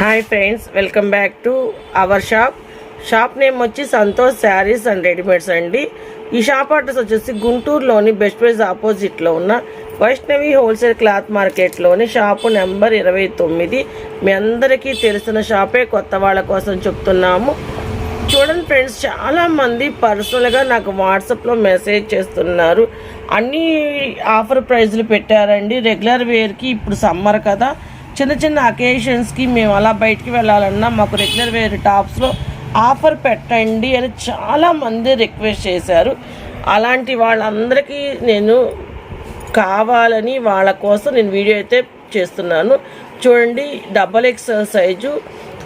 Hi friends welcome back to our shop shop name వచ్చి Santosh saris and readymades అండి. ఈ shop address వచ్చేసి గుంటూరులోని బెస్ట్ ప్రైజ్ ఆపోజిట్లో ఉన్న వైష్ణవి హోల్సేల్ క్లాత్ మార్కెట్లోని షాపు నెంబర్ ఇరవై తొమ్మిది. మీ అందరికీ తెలిసిన షాపే కొత్త వాళ్ళ కోసం చెప్తున్నాము. చూడండి ఫ్రెండ్స్ చాలామంది పర్సనల్గా నాకు వాట్సాప్లో మెసేజ్ చేస్తున్నారు. అన్నీ ఆఫర్ ప్రైజ్లు పెట్టారండి. రెగ్యులర్ వేర్కి ఇప్పుడు సమ్మర్ కదా. చిన్న చిన్న అకేషన్స్కి మేము అలా బయటికి వెళ్ళాలన్నా మాకు రెగ్యులర్ వేర్ టాప్స్లో ఆఫర్ పెట్టండి అని చాలా మంది రిక్వెస్ట్ చేశారు. అలాంటి వాళ్ళందరికీ నేను కావాలని వాళ్ళ కోసం నేను వీడియో అయితే చేస్తున్నాను. చూడండి డబల్ ఎక్స్ఎల్ సైజు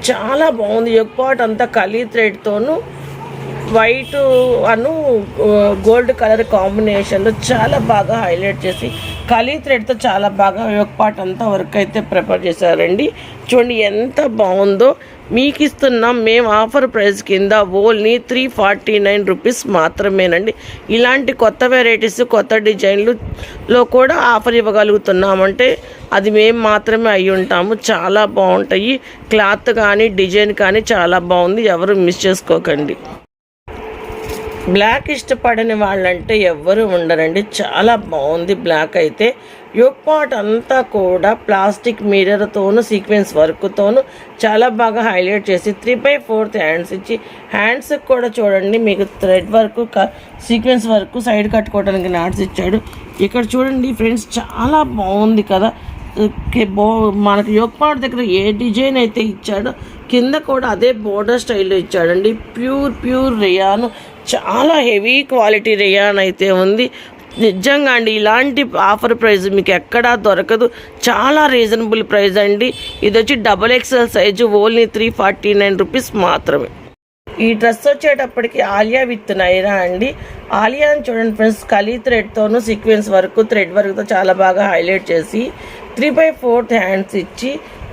చాలా బాగుంది. ఎగ్పాట్ అంతా కలీ థ్రెడ్తోనూ వైట్ అను గోల్డ్ కలర్ కాంబినేషన్లో చాలా బాగా హైలైట్ చేసి కలీ థ్రెడ్తో చాలా బాగా పార్ట్ అంతా వర్క్ అయితే ప్రిపేర్ చేశారండి. చూడండి ఎంత బాగుందో. మీకు ఇస్తున్నాం మేము ఆఫర్ ప్రైస్ కింద only three forty nine rupees మాత్రమేనండి. ఇలాంటి కొత్త వెరైటీస్ కొత్త డిజైన్లులో కూడా ఆఫర్ ఇవ్వగలుగుతున్నామంటే అది మేము మాత్రమే అయి ఉంటాము. చాలా బాగుంటాయి. క్లాత్ కానీ డిజైన్ కానీ చాలా బాగుంది. ఎవరు మిస్ చేసుకోకండి. బ్లాక్ ఇష్టపడని వాళ్ళంటే ఎవ్వరూ ఉండరండి. చాలా బాగుంది బ్లాక్ అయితే. యోగ్ అంతా కూడా ప్లాస్టిక్ మిర్రర్తోనూ సీక్వెన్స్ వర్క్తోనూ చాలా బాగా హైలైట్ చేసి త్రీ బై ఫోర్త్ హ్యాండ్స్ ఇచ్చి హ్యాండ్స్ కూడా చూడండి మీకు thread work sequence work side కట్టుకోవడానికి నాట్స్ ఇచ్చాడు. ఇక్కడ చూడండి ఫ్రెండ్స్ చాలా బాగుంది కదా. బో మనకి యోగపాట్ దగ్గర ఏ డిజైన్ అయితే ఇచ్చాడో కింద కూడా అదే బోర్డర్ స్టైల్లో ఇచ్చాడండి. ప్యూర్ ప్యూర్ రియాను చాలా హెవీ క్వాలిటీ రియాన్ అయితే ఉంది. నిజంగా అండి ఇలాంటి ఆఫర్ ప్రైస్ మీకు ఎక్కడా దొరకదు. చాలా రీజనబుల్ ప్రైస్ అండి. ఇది వచ్చి double XL size only three forty nine rupees మాత్రమే. ఈ డ్రెస్ వచ్చేటప్పటికి ఆలియా విత్ నైరా అండి. ఆలియా అని చూడండి ఫ్రెండ్స్ కలీ థ్రెడ్తోనూ సీక్వెన్స్ వర్క్ థ్రెడ్ వర్క్తో చాలా బాగా హైలైట్ చేసి త్రీ బై ఫోర్త్ హ్యాండ్స్ ఇచ్చి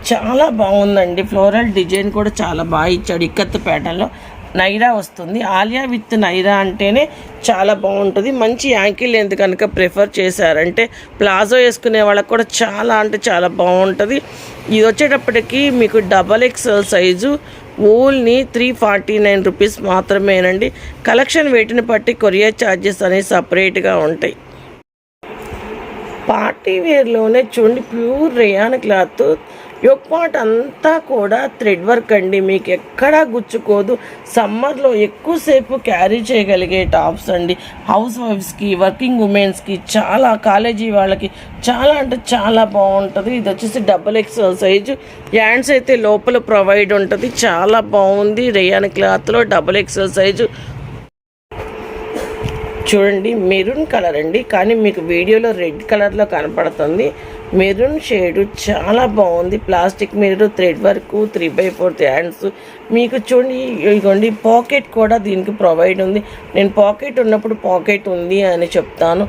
చాలా బాగుందండి. ఫ్లోరల్ డిజైన్ కూడా చాలా బాగా ఇచ్చాడు ఇక్కత్ ప్యాటర్న్లో. నైరా వస్తుంది. ఆలియా విత్ నైరా అంటేనే చాలా బాగుంటుంది. మంచి యాంకిల్ లెంత్ కనుక ప్రిఫర్ చేశారంటే ప్లాజో వేసుకునే వాళ్ళకి కూడా చాలా అంటే చాలా బాగుంటుంది. ఇది వచ్చేటప్పటికి మీకు double XL size only three forty nine rupees మాత్రమేనండి. కలెక్షన్ వేటిని బట్టి కొరియర్ ఛార్జెస్ అనేవి సపరేట్గా ఉంటాయి. పార్టీ వేర్లోనే చూడండి ప్యూర్ రేయాన్ క్లాత్. పాట్ అంతా కూడా థ్రెడ్ వర్క్ అండి. మీకు ఎక్కడా గుచ్చుకోదు. సమ్మర్లో ఎక్కువసేపు క్యారీ చేయగలిగే టాప్స్ అండి. హౌస్ వైఫ్స్కి వర్కింగ్ ఉమెన్స్కి చాలా కాలేజీ వాళ్ళకి చాలా అంటే చాలా బాగుంటుంది. ఇది వచ్చేసి డబుల్ ఎక్స్ఎల్ సైజు. హ్యాండ్స్ అయితే లోపల ప్రొవైడ్ ఉంటుంది. చాలా బాగుంది. రేయాన్ క్లాత్లో డబుల్ ఎక్స్ఎల్ సైజు. చూడండి మెరూన్ కలర్ అండి. కానీ మీకు వీడియోలో రెడ్ కలర్లో కనపడుతుంది. మెరూన్ షేడ్ చాలా బాగుంది. ప్లాస్టిక్ మీరు thread work three by fourth hands. మీకు చూడండి ఇదిగోండి పాకెట్ కూడా దీనికి ప్రొవైడ్ ఉంది. నేను పాకెట్ ఉన్నప్పుడు పాకెట్ ఉంది అని చెప్తాను.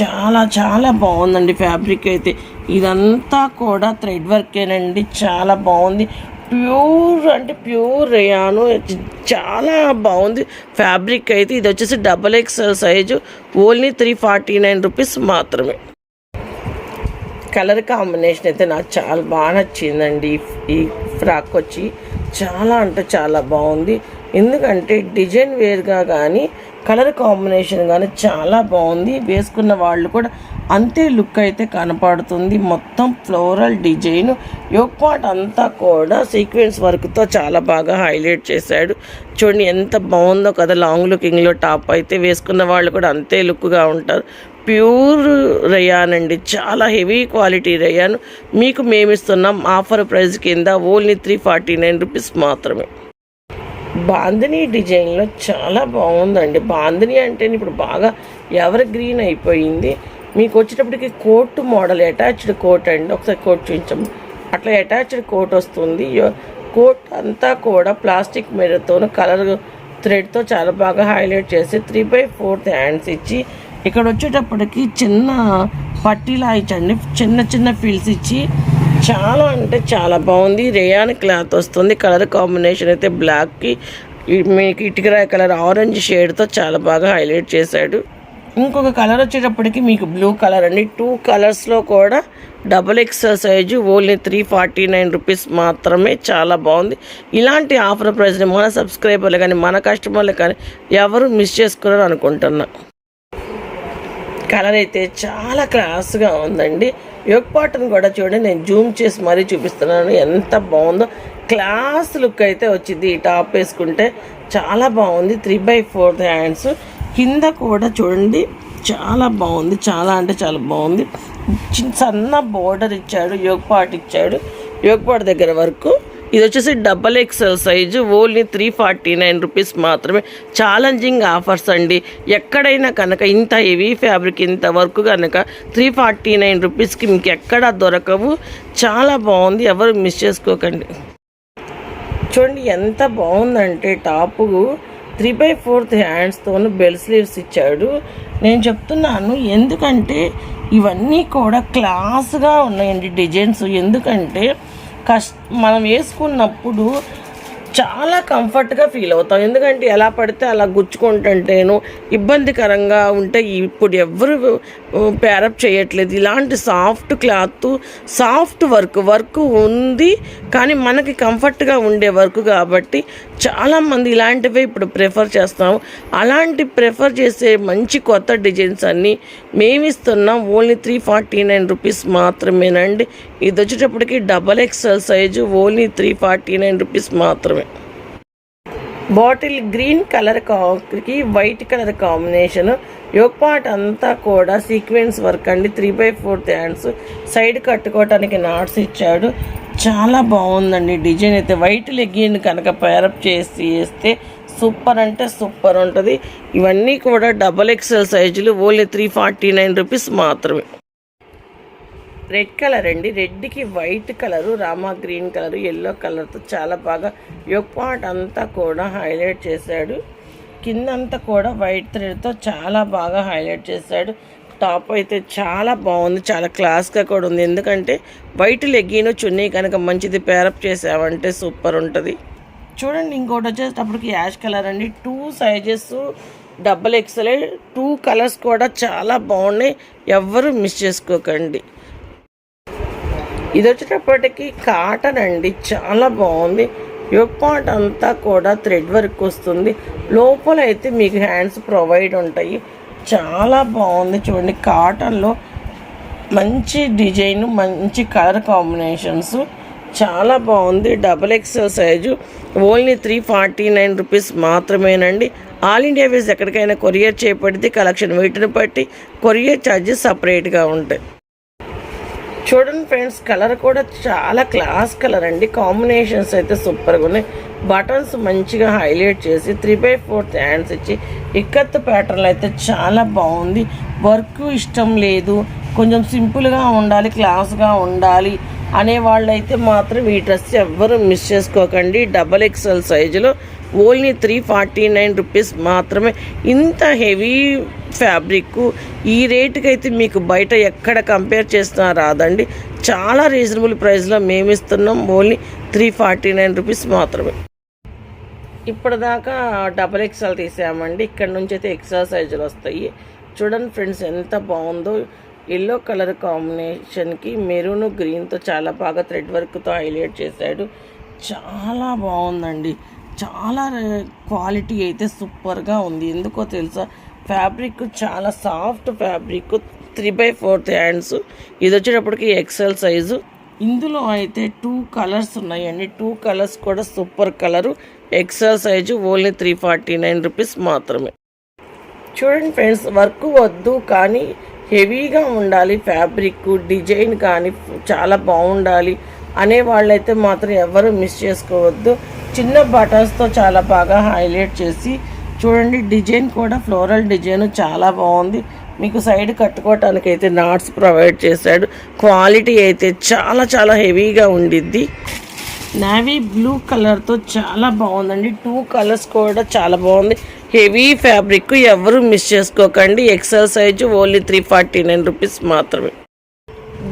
చాలా చాలా బాగుందండి ఫ్యాబ్రిక్ అయితే. ఇదంతా కూడా థ్రెడ్ వర్కేనండి. చాలా బాగుంది. ప్యూర్ అంటే ప్యూర్ రేయాను. చాలా బాగుంది. ఫ్యాబ్రిక్ అయితే ఇది వచ్చేసి double XL size. Only three forty nine rupees మాత్రమే. కలర్ కాంబినేషన్ అయితే నాకు చాలా బాగా నచ్చిందండి ఈ- ఈ ఫ్రాక్ వచ్చి. చాలా అంటే చాలా బాగుంది. ఎందుకంటే డిజైన్ వేర్గా కానీ కలర్ కాంబినేషన్ కానీ చాలా బాగుంది. వేసుకున్న వాళ్ళు కూడా అంతే లుక్ అయితే కనపడుతుంది. మొత్తం ఫ్లోరల్ డిజైన్. యోక్పాట్ అంతా కూడా సీక్వెన్స్ వర్క్తో చాలా బాగా హైలైట్ చేశాడు. చూడండి ఎంత బాగుందో కదా లాంగ్ లుకింగ్లో టాప్ అయితే. వేసుకున్న వాళ్ళు కూడా అంతే లుక్గా ఉంటారు. ప్యూర్ రయాన్ అండి. చాలా హెవీ క్వాలిటీ రయాన్. మీకు మేమిస్తున్నాం. ఆఫర్ ప్రైస్ కింద only three forty nine rupees మాత్రమే. బాందిని డిజైన్లో చాలా బాగుందండి. బాందిని అంటే ఇప్పుడు బాగా ఎవర్ గ్రీన్ అయిపోయింది. మీకు వచ్చేటప్పటికి కోట్ మోడల్ అటాచ్డ్ కోట్ అండి. ఒకసారి కోట్ చూపించాము అట్లా అటాచ్డ్ కోట్ వస్తుంది. యో- కోట్ అంతా కూడా ప్లాస్టిక్ మిర్రర్తో కలర్ థ్రెడ్తో చాలా బాగా హైలైట్ చేసి త్రీ బై ఫోర్త్ హ్యాండ్స్ ఇచ్చి ఇక్కడ వచ్చేటప్పటికి చిన్న పట్టీలా ఇచ్చండి. చిన్న చిన్న ఫీల్స్ ఇచ్చి చాలా అంటే చాలా బాగుంది. రేయాన్ క్లాత్ వస్తుంది. కలర్ కాంబినేషన్ అయితే బ్లాక్కి మీకు ఇటుకరాయ కలర్ ఆరెంజ్ షేడ్తో చాలా బాగా హైలైట్ చేశాడు. ఇంకొక కలర్ వచ్చేటప్పటికి మీకు బ్లూ కలర్ అండి. టూ కలర్స్లో కూడా double XL size only three forty nine rupees మాత్రమే చాలా బాగుంది. ఇలాంటి ఆఫర్ ప్రైస్ని మన సబ్స్క్రైబర్లు కానీ మన కస్టమర్లు కానీ ఎవరు మిస్ చేసుకున్నారు అనుకుంటున్నా. కలర్ అయితే చాలా క్లాస్గా ఉందండి. యోగ్ పాటను కూడా చూడండి నేను జూమ్ చేసి మరీ చూపిస్తున్నాను. ఎంత బాగుందో. క్లాస్ లుక్ అయితే వచ్చింది. ఈ టాప్ వేసుకుంటే చాలా బాగుంది. Three by fourth hands. కింద కూడా చూడండి చాలా బాగుంది. చాలా అంటే చాలా బాగుంది. చిన్న సన్న బోర్డర్ ఇచ్చాడు. యోగ్ పాట్ ఇచ్చాడు. యోగ్ పాట్ దగ్గర వరకు ఇది వచ్చేసి double XL size only three forty nine rupees మాత్రమే. ఛాలెంజింగ్ ఆఫర్స్ అండి. ఎక్కడైనా కనుక ఇంత హెవీ ఫ్యాబ్రిక్ ఇంత వర్క్ కనుక త్రీ ఫార్టీ నైన్ రూపీస్కి మీకు ఎక్కడా దొరకవు. చాలా బాగుంది. ఎవరు మిస్ చేసుకోకండి. చూడండి ఎంత బాగుందంటే టాపు త్రీ బై ఫోర్త్ హ్యాండ్స్తోను బెల్ స్లీవ్స్ ఇచ్చాడు. నేను చెప్తున్నాను ఎందుకంటే ఇవన్నీ కూడా క్లాస్గా ఉన్నాయండి డిజైన్స్. ఎందుకంటే కష్ మనం వేసుకున్నప్పుడు చాలా కంఫర్ట్గా ఫీల్ అవుతాం. ఎందుకంటే ఎలా పడితే అలా గుచ్చుకుంటుంటేను ఇబ్బందికరంగా ఉంటే ఇప్పుడు ఎవరు పేరప్ చేయట్లేదు. ఇలాంటి soft cloth soft work work ఉంది కానీ మనకి కంఫర్ట్గా ఉండే వర్క్ కాబట్టి చాలామంది ఇలాంటివే ఇప్పుడు ప్రిఫర్ చేస్తాం అలాంటి ప్రిఫర్ చేసే మంచి కొత్త డిజైన్స్ అన్నీ మేము ఇస్తున్నాం only three forty nine rupees మాత్రమేనండి. ఇది వచ్చేటప్పటికి double XL size only three forty nine rupees మాత్రమే. Bottle green colour khaki white colour combination. Yoke part అంతా కూడా సీక్వెన్స్ వర్క్ అండి. Three by fourth hands. Side కట్టుకోవటానికి నాట్స్ ఇచ్చాడు. చాలా బాగుందండి డిజైన్ అయితే. వైట్ లెగ్గిన్ కనుక పేరప్ చేసి వేస్తే సూపర్ అంటే సూపర్ ఉంటుంది. ఇవన్నీ కూడా డబల్ ఎక్స్ఎల్ సైజులు only three forty nine rupees మాత్రమే. రెడ్ కలర్ అండి. రెడ్కి white colour Rama green colour yellow కలర్తో చాలా బాగా పార్ట్ అంతా కూడా హైలైట్ చేశాడు. కిందంతా కూడా వైట్ థ్రెడ్తో చాలా బాగా హైలైట్ చేశాడు. టాప్ అయితే చాలా బాగుంది. చాలా క్లాస్గా కూడా ఉంది. ఎందుకంటే వైట్ లెగ్గిన్ చున్నీ కనుక మంచిది పేరప్ చేసావంటే సూపర్ ఉంటుంది. చూడండి ఇంకోటి వచ్చేటప్పటికి యాష్ కలర్ అండి. Two sizes double XL two colours కూడా చాలా బాగున్నాయి. ఎవ్వరు మిస్ చేసుకోకండి. ఇది వచ్చేటప్పటికి కాటన్ అండి చాలా బాగుంది. యోగ్ పార్ట్ అంతా కూడా థ్రెడ్ వర్క్ వస్తుంది. లోపల అయితే మీకు హ్యాండ్స్ ప్రొవైడ్ ఉంటాయి. చాలా బాగుంది చూడండి కాటన్లో మంచి డిజైన్ మంచి కలర్ కాంబినేషన్స్ చాలా బాగుంది. Double XL size only three forty nine rupees మాత్రమేనండి. ఆల్ ఇండియా వేస్ ఎక్కడికైనా కొరియర్ చేపడితే కలెక్షన్ వీటిని బట్టి కొరియర్ ఛార్జెస్ సపరేట్గా ఉంటాయి. చూడండి ఫ్రెండ్స్ కలర్ కూడా చాలా క్లాస్ కలర్ అండి. కాంబినేషన్స్ అయితే సూపర్గా ఉన్నాయి. బటన్స్ మంచిగా హైలైట్ చేసి త్రీ బై ఫోర్త్ హ్యాండ్స్ ఇచ్చి ఇక్కత్ ప్యాటర్న్ అయితే చాలా బాగుంది. వర్క్ ఇష్టం లేదు. కొంచెం సింపుల్గా ఉండాలి క్లాస్గా ఉండాలి అనే వాళ్ళైతే మాత్రం ఈ డ్రెస్ ఎవ్వరు మిస్ చేసుకోకండి. డబల్ ఎక్స్ఎల్ సైజులో only three forty nine rupees మాత్రమే. ఇంత హెవీ ఫ్యాబ్రిక్. ఈ రేటుకి అయితే మీకు బయట ఎక్కడ కంపేర్ చేసినా రాదండి. చాలా రీజనబుల్ ప్రైస్లో మేము ఇస్తున్నాం. Only three forty nine rupees మాత్రమే. ఇప్పటిదాకా డబల్ ఎక్స్ఎల్ తీసామండి. ఇక్కడ నుంచి అయితే ఎక్స్ఎల్ సైజులు వస్తాయి. చూడండి ఫ్రెండ్స్ ఎంత బాగుందో. ఎల్లో కలర్ కాంబినేషన్కి మెరూన్ గ్రీన్తో చాలా బాగా థ్రెడ్ వర్క్తో హైలైట్ చేశాడు. చాలా బాగుందండి. చాలా క్వాలిటీ అయితే సూపర్గా ఉంది. ఎందుకో తెలుసా? ఫ్యాబ్రిక్ చాలా soft fabric three by fourth hands ఇది వచ్చేటప్పటికి ఎక్సెల్ సైజు ఇందులో అయితే టూ కలర్స్ ఉన్నాయండి. టూ కలర్స్ కూడా super colour XL size only three forty nine rupees మాత్రమే. చూడండి ఫ్రెండ్స్ వర్క్ వద్దు కానీ హెవీగా ఉండాలి. ఫ్యాబ్రిక్ డిజైన్ కానీ చాలా బాగుండాలి అనే వాళ్ళైతే మాత్రం ఎవరు మిస్ చేసుకోవద్దు. చిన్న బటన్స్తో చాలా బాగా హైలైట్ చేసి చూడండి డిజైన్ కూడా ఫ్లోరల్ డిజైన్ చాలా బాగుంది. మీకు సైడ్ కట్టుకోవటానికి అయితే నాట్స్ ప్రొవైడ్ చేశాడు. క్వాలిటీ అయితే చాలా చాలా హెవీగా ఉండిద్ది. నావీ బ్లూ కలర్తో చాలా బాగుందండి. టూ కలర్స్ కూడా చాలా బాగుంది. హెవీ ఫ్యాబ్రిక్ ఎవరు మిస్ చేసుకోకండి. XL size only three forty nine rupees మాత్రమే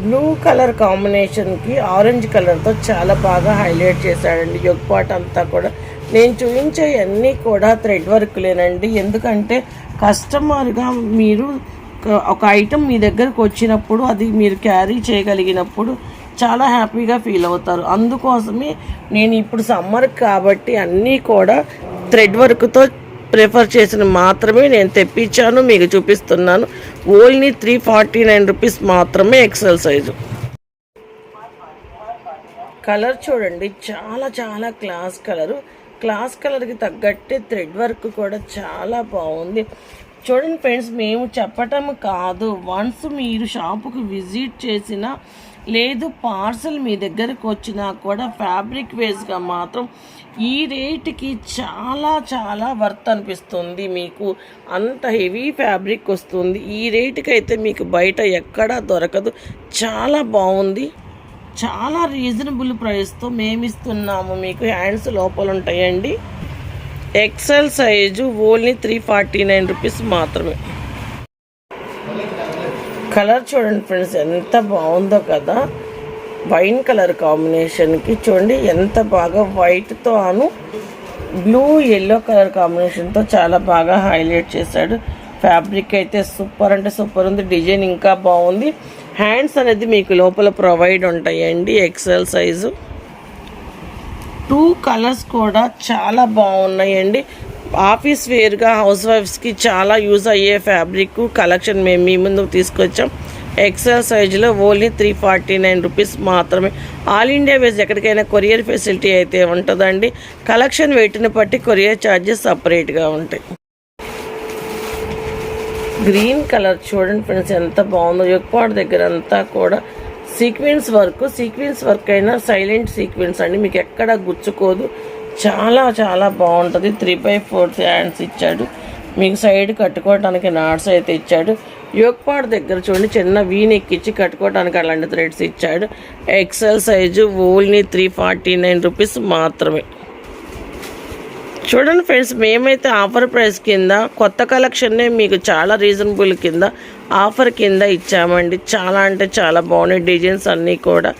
బ్లూ కలర్ కాంబినేషన్కి ఆరెంజ్ కలర్తో చాలా బాగా హైలైట్ చేశాడండి. యొగ్ పాట్ అంతా కూడా. నేను చూపించే అన్నీ కూడా థ్రెడ్ వర్క్లేనండి. ఎందుకంటే కస్టమర్గా మీరు ఒక- ఐటెం మీ దగ్గరకు వచ్చినప్పుడు అది మీరు క్యారీ చేయగలిగినప్పుడు చాలా హ్యాపీగా ఫీల్ అవుతారు. అందుకోసమే నేను ఇప్పుడు సమ్మర్ కాబట్టి అన్నీ కూడా థ్రెడ్ వర్క్తో ప్రిఫర్ చేసిన మాత్రమే నేను తెప్పించాను మీకు చూపిస్తున్నాను. Only three forty nine rupees మాత్రమే ఎక్సెల్ సైజు. కలర్ చూడండి చాలా చాలా క్లాస్ కలరు. క్లాస్ కలర్కి తగ్గట్టే థ్రెడ్ వర్క్ కూడా చాలా బాగుంది. చూడండి ఫ్రెండ్స్ మేము చెప్పటం కాదు. వన్స్ మీరు షాపుకి విజిట్ చేసినా లేదు పార్సల్ మీ దగ్గరకు వచ్చినా కూడా ఫ్యాబ్రిక్ వేస్గా మాత్రం ఈ రేటుకి చాలా చాలా వర్త్ అనిపిస్తుంది. మీకు అంత హెవీ ఫ్యాబ్రిక్ వస్తుంది. ఈ రేటుకి అయితే మీకు బయట ఎక్కడా దొరకదు. చాలా బాగుంది. చాలా రీజనబుల్ ప్రైస్తో మేము ఇస్తున్నాము మీకు హ్యాండ్స్ లోపల ఉంటాయండి XL size only three forty nine rupees మాత్రమే. కలర్ చూడండి ఫ్రెండ్స్ ఎంత బాగుందో కదా. వైన్ కలర్ కాంబినేషన్కి చూడండి ఎంత బాగా వైట్తో అను బ్లూ ఎల్లో కలర్ కాంబినేషన్తో చాలా బాగా హైలైట్ చేశాడు. ఫ్యాబ్రిక్ అయితే సూపర్ అంటే సూపర్ ఉంది. డిజైన్ ఇంకా బాగుంది. హ్యాండ్స్ అనేది మీకు లోపల ప్రొవైడ్ ఉంటాయండి ఎక్సెల్ సైజు. టూ కలర్స్ కూడా చాలా బాగున్నాయండి. ఆఫీస్ వేర్గా హౌస్ వైఫ్స్కి చాలా యూజ్ అయ్యే ఫ్యాబ్రిక్ కలెక్షన్ మేము మీ ముందుకు తీసుకొచ్చాం. ఎక్సెల్ సైజులో only three forty nine rupees మాత్రమే. ఆల్ ఇండియా వేస్ ఎక్కడికైనా కొరియర్ ఫెసిలిటీ అయితే ఉంటుందండి. కలెక్షన్ వెయిట్ని బట్టి కొరియర్ ఛార్జెస్ సపరేట్గా ఉంటాయి. గ్రీన్ కలర్ చూడండి ఫ్రెండ్స్ ఎంత బాగుందో. యొక్పాడు దగ్గర అంతా కూడా సీక్వెన్స్ వర్క్ సీక్వెన్స్ వర్క్ అయినా సైలెంట్ సీక్వెన్స్ అండి. మీకు ఎక్కడ గుచ్చుకోదు. చాలా చాలా బాగుంటుంది. త్రీ బై ఫోర్ హ్యాండ్స్ ఇచ్చాడు. మీకు సైడ్ కట్టుకోవడానికి నాట్స్ అయితే ఇచ్చాడు. యోగపాడు దగ్గర చూడండి చిన్న వీని ఎక్కించి కట్టుకోవడానికి అలాంటి థ్రెడ్స్ ఇచ్చాడు. XL size only three forty nine rupees మాత్రమే. చూడండి ఫ్రెండ్స్ మేమైతే ఆఫర్ ప్రైస్ కింద కొత్త కలెక్షన్నే మీకు చాలా రీజనబుల్ కింద ఆఫర్ కింద ఇచ్చామండి. చాలా అంటే చాలా బాగున్నాయి డిజైన్స్ అన్నీ కూడా.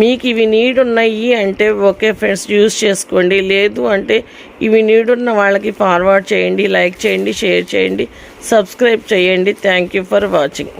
మీకు ఇవి నీడ్ ఉన్నాయి అంటే ఓకే ఫ్రెండ్స్ యూస్ చేసుకోండి. లేదు అంటే ఇవి నీడ్ ఉన్న వాళ్ళకి ఫార్వర్డ్ చేయండి లైక్ చేయండి షేర్ చేయండి సబ్స్క్రైబ్ చేయండి. Thank you for watching